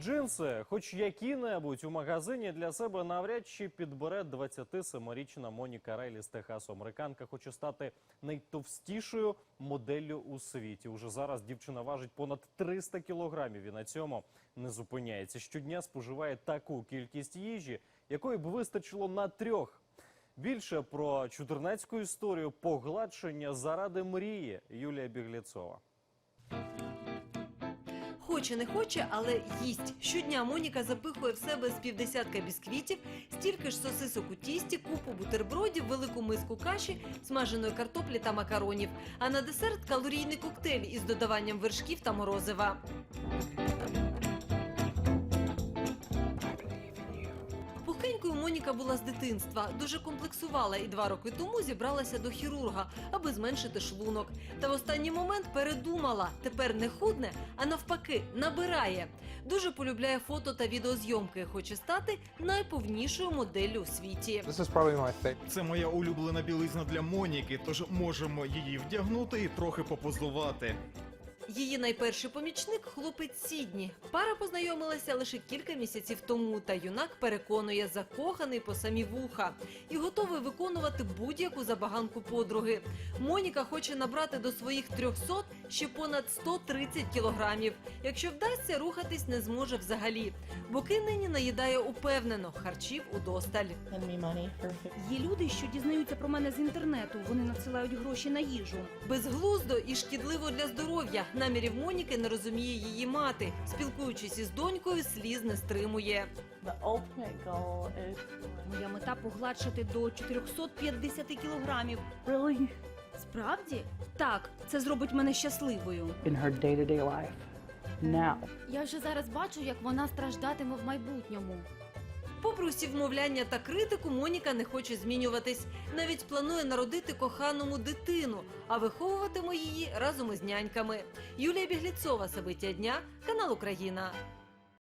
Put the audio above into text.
Джинси, хоч які-небудь у магазині для себе навряд чи підбере 27-річна Моніка Рейлі з Техасу. Американка хоче стати найтовстішою моделлю у світі. Уже зараз дівчина важить понад 300 кілограмів і на цьому не зупиняється. Щодня споживає таку кількість їжі, якої б вистачило на трьох. Більше про чудернацьку історію погладшення заради мрії Юлія Біглєцова. Хоче не хоче, але їсть. Щодня Моніка запихує в себе з півдесятка бісквітів, стільки ж сосисок у тісті, купу бутербродів, велику миску каші, смаженої картоплі та макаронів. А на десерт калорійний коктейль із додаванням вершків та морозива. Пухенькою Моніка була з дитинства, дуже комплексувала і два роки тому зібралася до хірурга, аби зменшити шлунок. Та в останній момент передумала. Тепер не худне, а навпаки, набирає. Дуже полюбляє фото та відеозйомки. Хоче стати найповнішою моделлю у світі. This is probably my thing. Це моя улюблена білизна для Моніки, тож можемо її вдягнути і трохи попозувати. Її найперший помічник хлопець Сідні. Пара познайомилася лише кілька місяців тому. Та юнак переконує, закоханий по самі вуха і готовий виконувати будь-яку забаганку подруги. Моніка хоче набрати до своїх 300 ще понад 130 кілограмів. Якщо вдасться, рухатись не зможе взагалі. Боки нині наїдає упевнено, харчів удосталь. Є люди, що дізнаються про мене з інтернету. Вони надсилають гроші на їжу. Безглуздо і шкідливо для здоров'я. Намірів Моніки не розуміє її мати. Спілкуючись із донькою, сліз не стримує. Моя мета погладшити до 450 кілограмів. really Справді? Так, це зробить мене щасливою. in her day-to-day life. Now, Я вже зараз бачу, як вона страждатиме в майбутньому. Попри усі вмовляння та критику, Моніка не хоче змінюватись. Навіть планує народити коханому дитину, а виховуватиме її разом із няньками. Юлія Бігліцова, Сабиття дня, канал Україна.